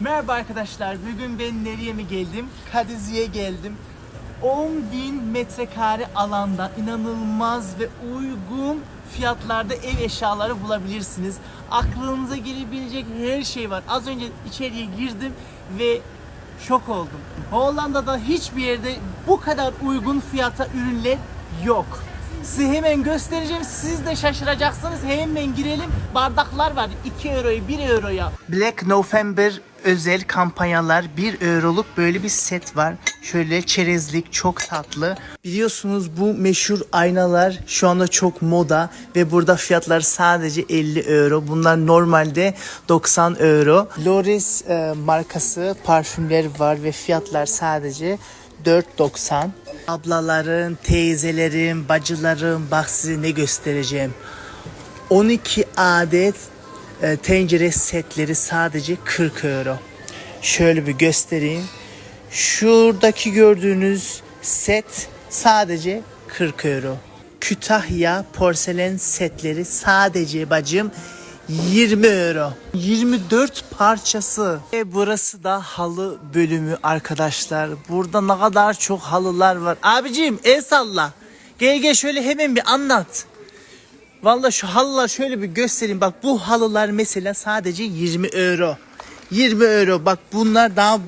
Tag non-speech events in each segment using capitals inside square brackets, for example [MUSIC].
Merhaba arkadaşlar. Bugün ben nereye mi geldim? Kadizli'ye geldim. 10.000 metrekare alanda inanılmaz ve uygun fiyatlarda ev eşyaları bulabilirsiniz. Aklınıza gelebilecek her şey var. Az önce içeriye girdim ve şok oldum. Hollanda'da hiçbir yerde bu kadar uygun fiyata ürünler yok. Size hemen göstereceğim. Siz de şaşıracaksınız. Hemen girelim. Bardaklar var. 2 euroya 1 euroya. Black November özel kampanyalar 1 euroluk böyle bir set var. Şöyle çerezlik çok tatlı. Biliyorsunuz bu meşhur aynalar şu anda çok moda ve burada fiyatlar sadece 50 euro. Bunlar normalde 90 euro. Loris e, markası parfümler var ve fiyatlar sadece 4.90. Ablaların, teyzelerin, bacıların bak size ne göstereceğim. 12 adet e, tencere setleri sadece 40 euro. Şöyle bir göstereyim. Şuradaki gördüğünüz set sadece 40 euro. Kütahya porselen setleri sadece bacım 20 euro. 24 parçası. Ve burası da halı bölümü arkadaşlar. Burada ne kadar çok halılar var. Abicim el salla. Gel gel şöyle hemen bir anlat. Vallahi şu halılar şöyle bir göstereyim. Bak bu halılar mesela sadece 20 euro. 20 euro. Bak bunlar daha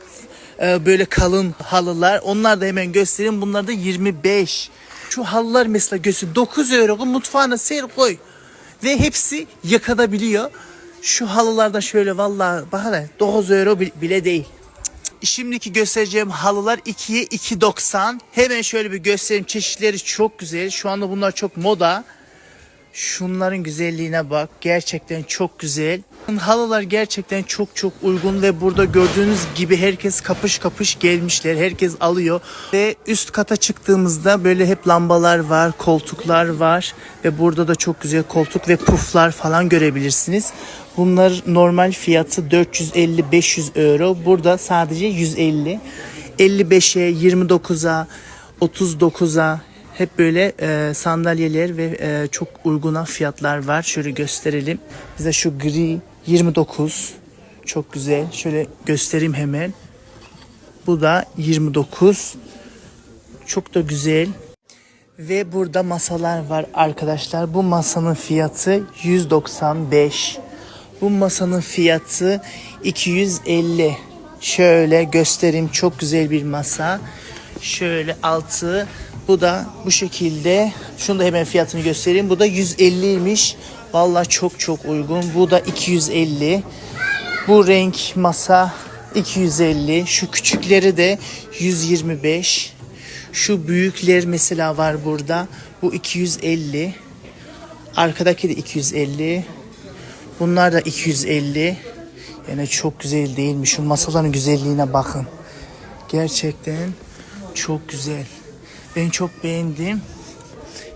e, böyle kalın halılar. Onlar da hemen göstereyim. Bunlar da 25. Şu halılar mesela göster 9 euro. Mutfağına ser koy. Ve hepsi yakadabiliyor. Şu halılarda şöyle vallahi bak hele 9 euro bi- bile değil. Şimdiki göstereceğim halılar 2'ye 2.90. Hemen şöyle bir göstereyim. Çeşitleri çok güzel. Şu anda bunlar çok moda. Şunların güzelliğine bak. Gerçekten çok güzel. Halılar gerçekten çok çok uygun ve burada gördüğünüz gibi herkes kapış kapış gelmişler. Herkes alıyor. Ve üst kata çıktığımızda böyle hep lambalar var, koltuklar var. Ve burada da çok güzel koltuk ve puflar falan görebilirsiniz. Bunlar normal fiyatı 450-500 euro. Burada sadece 150. 55'e, 29'a, 39'a hep böyle e, sandalyeler ve e, çok uyguna fiyatlar var. Şöyle gösterelim. Bize şu gri 29. Çok güzel. Şöyle göstereyim hemen. Bu da 29. Çok da güzel. Ve burada masalar var arkadaşlar. Bu masanın fiyatı 195. Bu masanın fiyatı 250. Şöyle göstereyim. Çok güzel bir masa. Şöyle altı. Bu da bu şekilde. Şunu da hemen fiyatını göstereyim. Bu da 150'ymiş. Vallahi çok çok uygun. Bu da 250. Bu renk masa 250. Şu küçükleri de 125. Şu büyükler mesela var burada. Bu 250. Arkadaki de 250. Bunlar da 250. Yani çok güzel değil mi? Şu masaların güzelliğine bakın. Gerçekten çok güzel. Ben çok beğendim.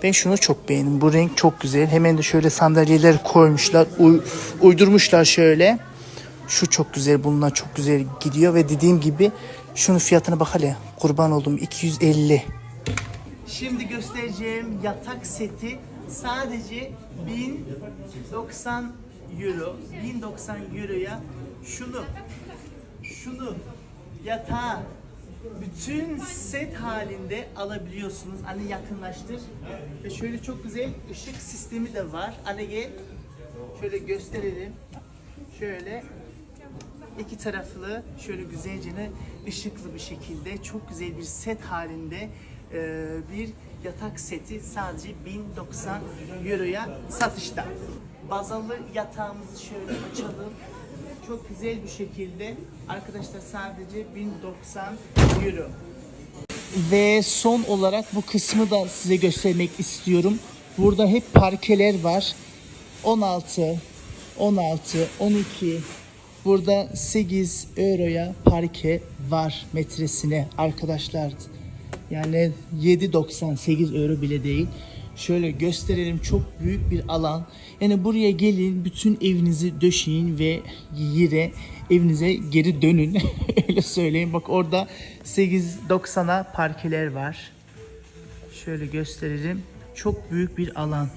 Ben şunu çok beğendim. Bu renk çok güzel. Hemen de şöyle sandalyeler koymuşlar. uy- uydurmuşlar şöyle. Şu çok güzel. Bunlar çok güzel gidiyor ve dediğim gibi şunun fiyatına bak hele. Kurban oldum 250. Şimdi göstereceğim yatak seti sadece 1090 euro. 1090 euroya şunu şunu yatağı bütün set halinde alabiliyorsunuz. Hani yakınlaştır. Ve şöyle çok güzel ışık sistemi de var. Hani gel şöyle gösterelim. Şöyle iki taraflı şöyle güzelce ışıklı bir şekilde çok güzel bir set halinde e, bir yatak seti sadece 1090 euroya satışta. Bazalı yatağımızı şöyle açalım. Çok güzel bir şekilde arkadaşlar sadece 1090 Ve son olarak bu kısmı da size göstermek istiyorum. Burada hep parkeler var. 16, 16, 12, Burada 8 euroya parke var metresine arkadaşlar. Yani 7.98 euro bile değil. Şöyle gösterelim çok büyük bir alan. Yani buraya gelin bütün evinizi döşeyin ve yere evinize geri dönün. [LAUGHS] Öyle söyleyeyim. Bak orada 8.90'a parkeler var. Şöyle gösterelim. Çok büyük bir alan.